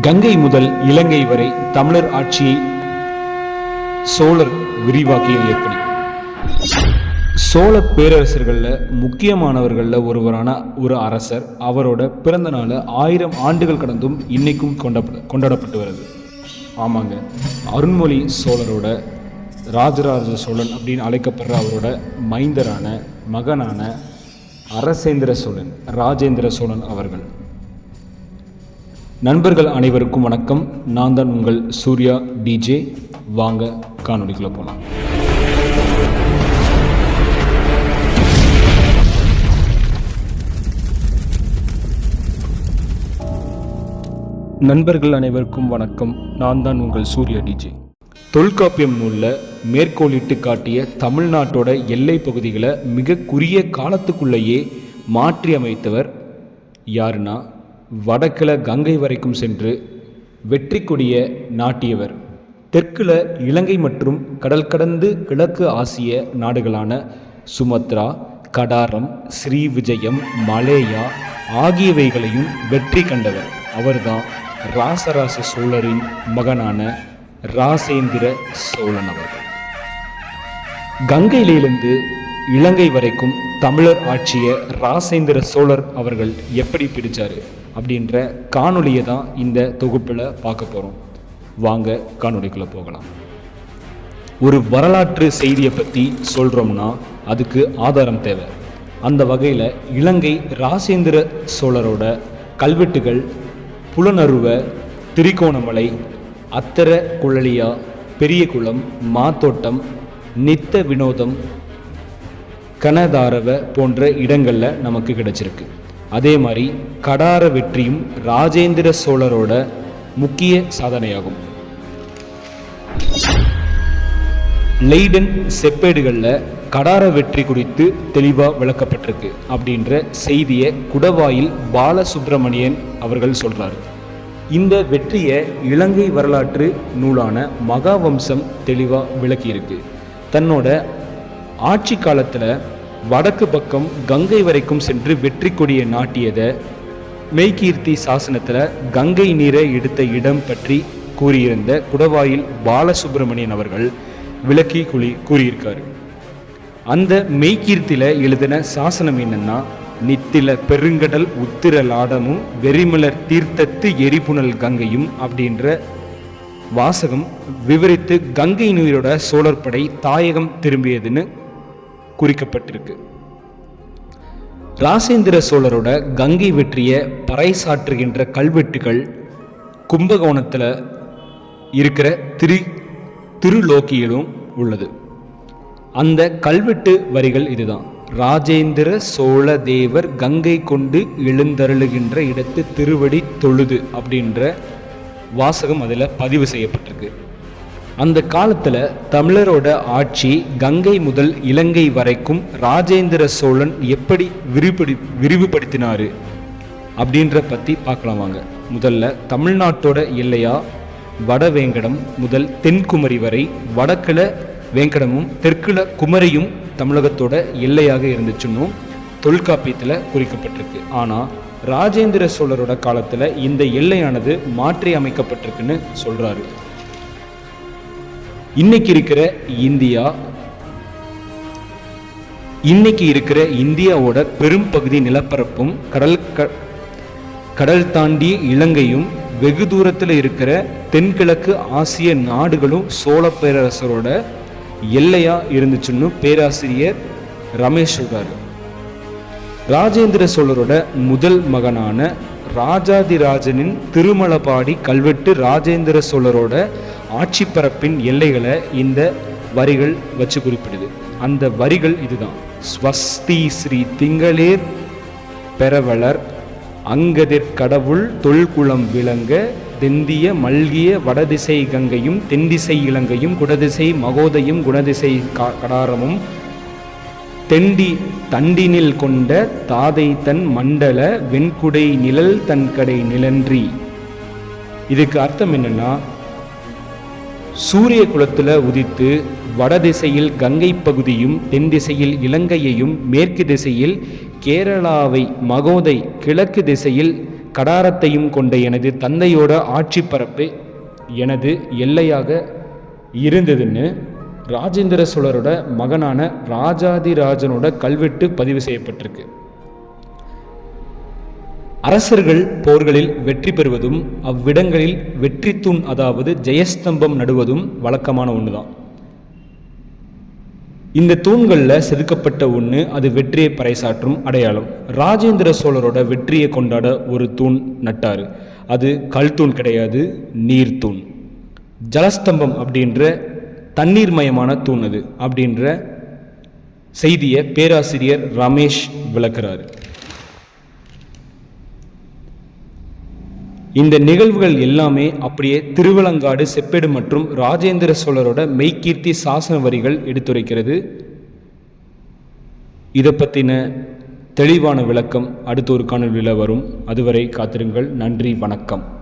கங்கை முதல் இலங்கை வரை தமிழர் ஆட்சியை சோழர் விரிவாக்கியது எப்படி சோழ பேரரசர்களில் முக்கியமானவர்களில் ஒருவரான ஒரு அரசர் அவரோட பிறந்த நாள் ஆயிரம் ஆண்டுகள் கடந்தும் இன்னைக்கும் கொண்டாட கொண்டாடப்பட்டு வருது. ஆமாங்க. அருண்மொழி சோழரோட ராஜராஜ சோழன் அப்படின்னு அழைக்கப்படுற அவரோட மைந்தரான மகனான அரசேந்திர சோழன் ராஜேந்திர சோழன் அவர்கள். நண்பர்கள் அனைவருக்கும் வணக்கம். நான் தான் உங்கள் சூர்யா டிஜே. வாங்க காணொலிக்குள்ள போகலாம் நண்பர்கள் அனைவருக்கும் வணக்கம். நான் தான் உங்கள் சூர்யா டிஜே. தொல்காப்பியம் நூலில் மேற்கோளிட்டு காட்டிய தமிழ்நாட்டோட எல்லை பகுதிகளை மிக குறுகிய காலத்துக்குள்ளேயே மாற்றி அமைத்தவர் யாருன்னா வடக்கில் கங்கை வரைக்கும் சென்று வெற்றி கொடிய நாட்டியவர். தெற்கில் இலங்கை மற்றும் கடல் கடந்து கிழக்கு ஆசிய நாடுகளான சுமத்ரா கடாரம் ஸ்ரீவிஜயம் மலேயா ஆகியவைகளையும் வெற்றி கண்டவர். அவர்தான் ராசராச சோழரின் மகனான ராசேந்திர சோழன் அவர்கள். கங்கையிலிருந்து இலங்கை வரைக்கும் தமிழர் ஆட்சிய ராசேந்திர சோழர் அவர்கள் எப்படி பிடிச்சாரு? அப்படின்ற காணொலியை தான் இந்த தொகுப்பில் பார்க்க போகிறோம் வாங்க காணொலிக்குள்ளே போகலாம். ஒரு வரலாற்று செய்தியை பற்றி சொல்கிறோம்னா அதுக்கு ஆதாரம் தேவை. அந்த வகையில் இலங்கை ராசேந்திர சோழரோட கல்வெட்டுகள் புலனருவ திரிகோணமலை அத்தர குழலியா பெரியகுளம் மாத்தோட்டம் நித்த வினோதம் கனதாரவ போன்ற இடங்களில் நமக்கு கிடைச்சிருக்கு. அதே மாதிரி கடார வெற்றியும் ராஜேந்திர சோழரோட முக்கிய சாதனையாகும். லெய்டன் செப்பேடுகளில் கடார வெற்றி குறித்து தெளிவாக விளக்கப்பட்டிருக்கு அப்படின்ற செய்தியை குடவாயில் பாலசுப்பிரமணியன் அவர்கள் சொல்கிறார் இந்த வெற்றியை இலங்கை வரலாற்று நூலான மகாவம்சம் தெளிவாக விளக்கியிருக்கு. தன்னோட ஆட்சி காலத்தில் வடக்கு பக்கம் கங்கை வரைக்கும் சென்று வெற்றி கொடியை நாட்டியதை மெய்கீர்த்தி சாசனத்தில் கங்கை நீரை எடுத்த இடம் பற்றி கூறியிருந்த குடவாயில் பாலசுப்பிரமணியன் அவர்கள் விளக்கி குழி கூறியிருக்காரு. அந்த மெய்கீர்த்தியில் எழுதின சாசனம் என்னன்னா நித்தில பெருங்கடல் உத்திரலாடமும் வெறிமலர் தீர்த்தத்து எரிபுனல் கங்கையும் அப்படின்ற வாசகம் விவரித்து கங்கை நீரோட சோழர் படை தாயகம் திரும்பியதுன்னு குறிக்கப்பட்டிருக்கு. ராசேந்திர சோழரோட கங்கை வெற்றியை பறைசாற்றுகின்ற கல்வெட்டுகள் கும்பகோணத்தில் இருக்கிற திரு திருலோக்கியிலும் உள்ளது. அந்த கல்வெட்டு வரிகள் இதுதான். ராஜேந்திர சோழ தேவர் கங்கை கொண்டு எழுந்தருளுகின்ற இடத்து திருவடி தொழுது அப்படின்ற வாசகம் அதில் பதிவு செய்யப்பட்டிருக்கு. அந்த காலத்தில் தமிழரோட ஆட்சி கங்கை முதல் இலங்கை வரைக்கும் ராஜேந்திர சோழன் எப்படி விரிவுபடி விரிவுபடுத்தினார் அப்படின்ற பற்றி பார்க்கலாம் வாங்க. முதல்ல தமிழ்நாட்டோட எல்லையா? வடவேங்கடம் முதல் தென்குமரி வரை வடக்கில் வேங்கடமும் தெற்குல குமரியும் தமிழகத்தோட எல்லையாக இருந்துச்சுன்னும் தொல்காப்பியத்தில் குறிக்கப்பட்டிருக்கு. ஆனால் ராஜேந்திர சோழரோட காலத்தில் இந்த எல்லையானது மாற்றி அமைக்கப்பட்டிருக்குன்னு சொல்கிறாரு இன்னைக்கு இருக்கிற இந்தியா இன்னைக்கு இருக்கிற இந்தியாவோட பெரும் பகுதி நிலப்பரப்பும் கடல் க- கடல் தாண்டி இலங்கையும் வெகு தூரத்தில் இருக்கிற தென்கிழக்கு ஆசிய நாடுகளும் சோழ பேரரசரோட எல்லையா இருந்துச்சுன்னு பேராசிரியர் ரமேஷ் சொல்றாரு. ராஜேந்திர சோழரோட முதல் மகனான ராஜாதிராஜனின் திருமலபாடி கல்வெட்டு ராஜேந்திர சோழரோட ஆட்சி பரப்பின் எல்லைகளை இந்த வரிகள் வச்சு குறிப்பிடுது. அந்த வரிகள் இதுதான். ஸ்வஸ்தி ஸ்ரீ திங்களேர் பெறவளர் அங்கதிர் கடவுள் தொல்குளம் விளங்க தெந்திய மல்கிய வடதிசை கங்கையும் தென்திசை இலங்கையும் குடதிசை மகோதையும் குணதிசை கடாரமும் தெண்டி தண்டினில் கொண்ட தாதை தன் மண்டல வெண்குடை நிழல் தன் கடை நிலன்றி இதுக்கு அர்த்தம் என்னன்னா சூரிய குலத்துல உதித்து வடதிசையில் கங்கை பகுதியும் தென் திசையில் இலங்கையையும் மேற்கு திசையில் கேரளாவை மகோதை கிழக்கு திசையில் கடாரத்தையும் கொண்ட எனது தந்தையோட ஆட்சி பரப்பு எனது எல்லையாக இருந்ததுன்னு ராஜேந்திர சோழரோட மகனான ராஜாதிராஜனோட கல்வெட்டு பதிவு செய்யப்பட்டிருக்கு. அரசர்கள் போர்களில் வெற்றி பெறுவதும் அவ்விடங்களில் வெற்றி தூண் அதாவது ஜெயஸ்தம்பம் நடுவதும் வழக்கமான ஒன்று தான் இந்த தூண்களில் செதுக்கப்பட்ட ஒன்று அது வெற்றியை பறைசாற்றும் அடையாளம். ராஜேந்திர சோழரோட வெற்றியை கொண்டாட ஒரு தூண் நட்டார். அது கல் தூண் கிடையாது நீர்த்தூண். ஜலஸ்தம்பம் அப்படின்ற தண்ணீர்மயமான தூண் அது அப்படின்ற செய்தியை பேராசிரியர் ரமேஷ் விளக்குறாரு. இந்த நிகழ்வுகள் எல்லாமே அப்படியே திருவலங்காடு செப்பேடு மற்றும் ராஜேந்திர சோழரோட மெய்கீர்த்தி சாசன வரிகள் எடுத்துரைக்கிறது. இதை பற்றின தெளிவான விளக்கம் அடுத்த ஒரு காணொலியில் வரும். அதுவரை காத்திருங்கள். நன்றி வணக்கம்.